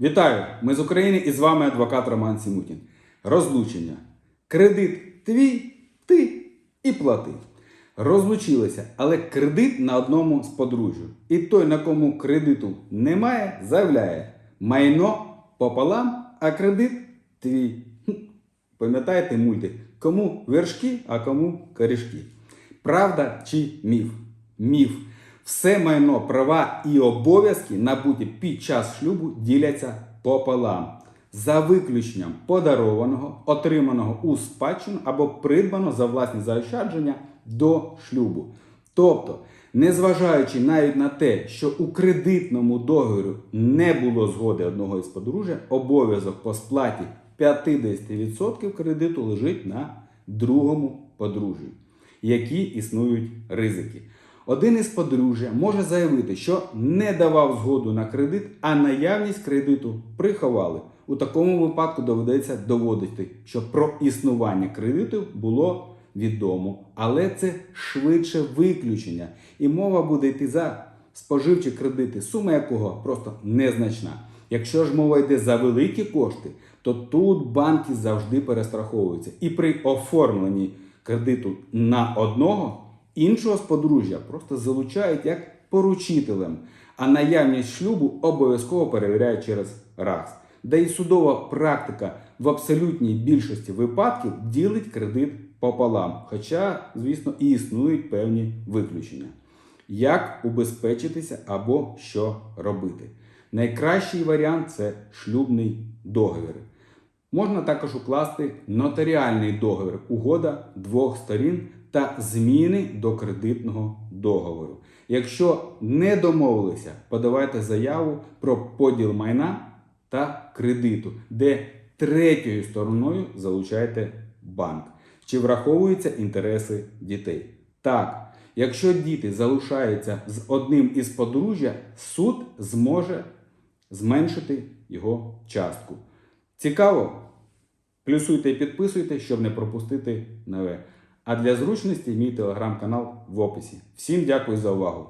Вітаю! Ми з України і з вами адвокат Роман Сімутін. Розлучення. Кредит твій, ти і плати. Розлучилися, але кредит на одному з подружжя. І той, на кому кредиту немає, заявляє майно пополам, а кредит твій. Пам'ятаєте мультик? Кому вершки, а кому корішки. Правда чи міф? Міф. Все майно, права і обов'язки, набуті під час шлюбу, діляться пополам. За виключенням подарованого, отриманого у спадщину або придбаного за власні заощадження до шлюбу. Тобто, незважаючи навіть на те, що у кредитному договорі не було згоди одного із подружжя, обов'язок по сплаті 50% кредиту лежить на другому подружжі, які існують ризики. Один із подружжя може заявити, що не давав згоду на кредит, а наявність кредиту приховали. У такому випадку доведеться доводити, що про існування кредиту було відомо, але це швидше виключення, і мова буде йти за споживчі кредити, сума якого просто незначна. Якщо ж мова йде за великі кошти, то тут банки завжди перестраховуються. І при оформленні кредиту на одного іншого з подружжя просто залучають як поручителем, а наявність шлюбу обов'язково перевіряють через раз. Де і судова практика в абсолютній більшості випадків ділить кредит пополам, хоча, звісно, і існують певні виключення. Як убезпечитися або що робити? Найкращий варіант це шлюбний договір. Можна також укласти нотаріальний договір, угода двох сторін та зміни до кредитного договору. Якщо не домовилися, подавайте заяву про поділ майна та кредиту, де третьою стороною залучаєте банк. Чи враховуються інтереси дітей? Так, якщо діти залишаються з одним із подружжя, суд зможе зменшити його частку. Цікаво? Плюсуйте і підписуйте, щоб не пропустити нове. А для зручності мій телеграм-канал в описі. Всім дякую за увагу!